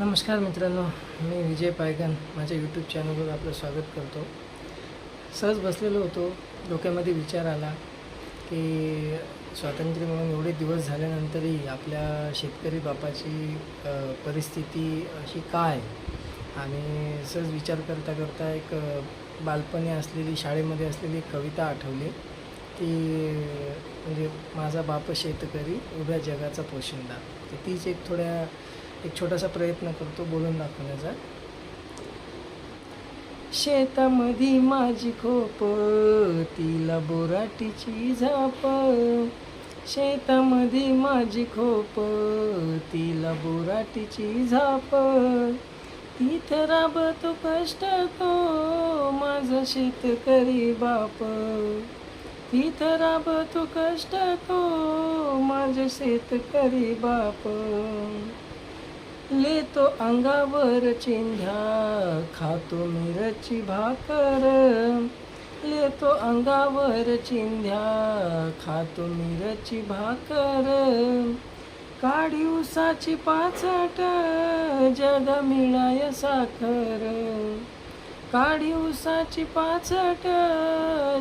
नमस्कार मित्रांनो मी विजय पायगन. माझ्या यूट्यूब चॅनलवर आपलं स्वागत करतो. सहज बसलेलो होतो डोक्यामध्ये विचार आला की स्वातंत्र्य मिळून एवढे दिवस झाल्यानंतरही आपल्या शेतकरी बापाची परिस्थिती अशी काय? आणि सहज विचार करता करता एक बालपणी असलेली शाळेमध्ये असलेली एक कविता आठवली ती म्हणजे माझा बाप शेतकरी उभ्या जगाचा पोशिंदा. तर तीच एक थोड्या एक छोटासा प्रयत्न करतो बोलून दाखवण्याचा. शेतामध्ये माझी खोप तिला बोराटीची झाप. शेतामध्ये माझी खोप तिला बोराटीची झाप. तिथं राबतो कष्ट तो माझा शेतकरी बाप. तिथं राबतो कष्ट तो माझा शेतकरी बाप. लेतो अंगावर चिंध्या खातो मिरची भाकर. लेतो अंगावर चिंध्या खातो मिरची भाकर. काढी उसाची पाचट जग मिळाय साखर. काढी उसाची पाचट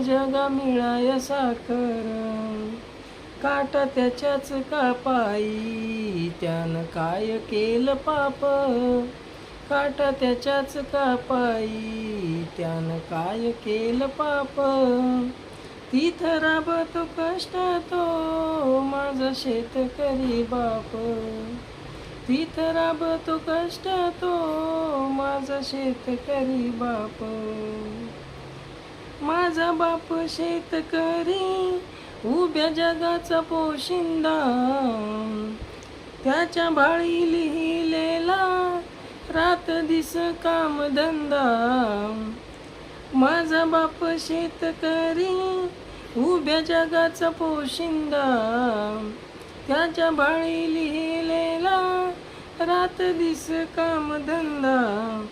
जगा मिळाय साखर. काटा त्याच्याच कापाई त्यानं काय केलं पाप? काटा त्याच्याच कापाई त्यानं काय केलं पाप? तिथं राबतो कष्ट तो माझा शेतकरी बाप. तिथं राबतो कष्ट तो माझा शेतकरी बाप. माझा बाप शेतकरी उभ्या जगाचा पोशिंदा. त्याच्या भाळी लिहिलेला रात दिस कामधंदा. माझा बाप शेतकरी उभ्या जगाचा पोशिंदा. त्याच्या भाळी लिहिलेला रात दिस कामधंदा.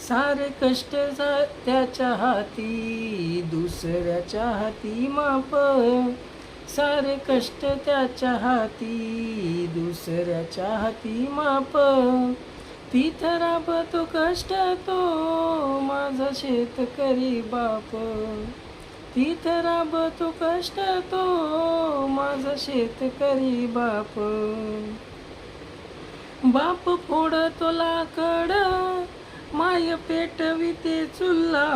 सारे कष्ट त्याच्या हाती दुसऱ्याच्या हाती माप. सारे कष्ट त्याच्या हाती दुसऱ्याच्या हाती माप. तिथं राबतो कष्ट तो माझा शेतकरी बाप. तिथं राबतो कष्ट तो माझा शेतकरी बाप. बाप फोडतो लाकड माय पेटविते चुल्ला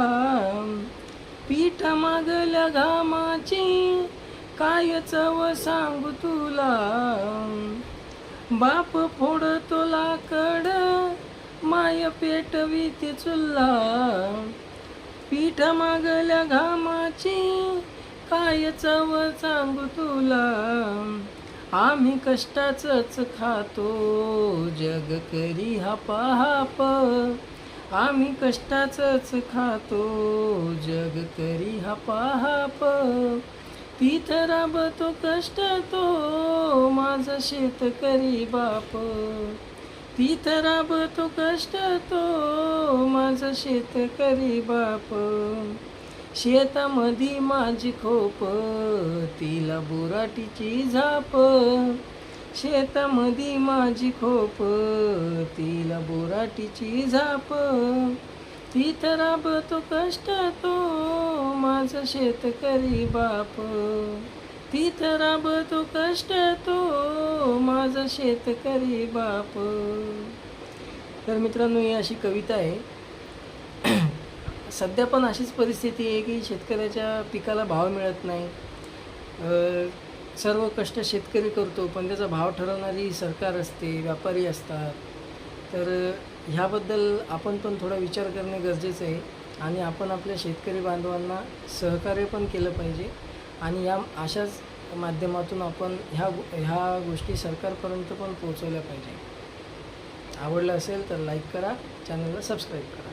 पीठ मागल्या घामाची काय चव सांगू तुला? बाप फोडतो लाकड माय पेटविते चुल्ला. पीठ मागल्या घामाची काय चव सांगू तुला? आम्ही कष्टाचंच खातो जग करी हापा हाप आम्ही कष्टाचंच खातो जग करी हापा हाप तिथं राबतो कष्ट तो माझा शेतकरी बाप. तिथं राबतो कष्ट तो माझा शेतकरी बाप. शेतामध्ये माझी खोप तिला बोराटीची झाप. शेतामध्ये माझी खोप तिला बोराटीची झाप. तिथं राबतो कष्ट तो माझं शेतकरी बाप. तिथं राबतो कष्ट तो माझं शेतकरी बाप. तर मित्रांनो ही अशी कविता आहे. सध्या पण अशीच परिस्थिती आहे की शेतकऱ्याच्या पिकाला भाव मिळत नाही. सर्व कष्ट शेतकरी करतो पण त्याचा भाव ठरवणारी सरकार असते व्यापारी असतात. तर ह्याबद्दल आपण पण थोडा विचार करणे गरजेचं आहे आणि आपण आपल्या शेतकरी बांधवांना सहकार्य पण केलं पाहिजे. आणि या अशाच माध्यमातून आपण ह्या ह्या गोष्टी सरकारपर्यंत पण पोहोचवल्या पाहिजे. आवडलं असेल तर लाईक करा चॅनलला सबस्क्राईब करा.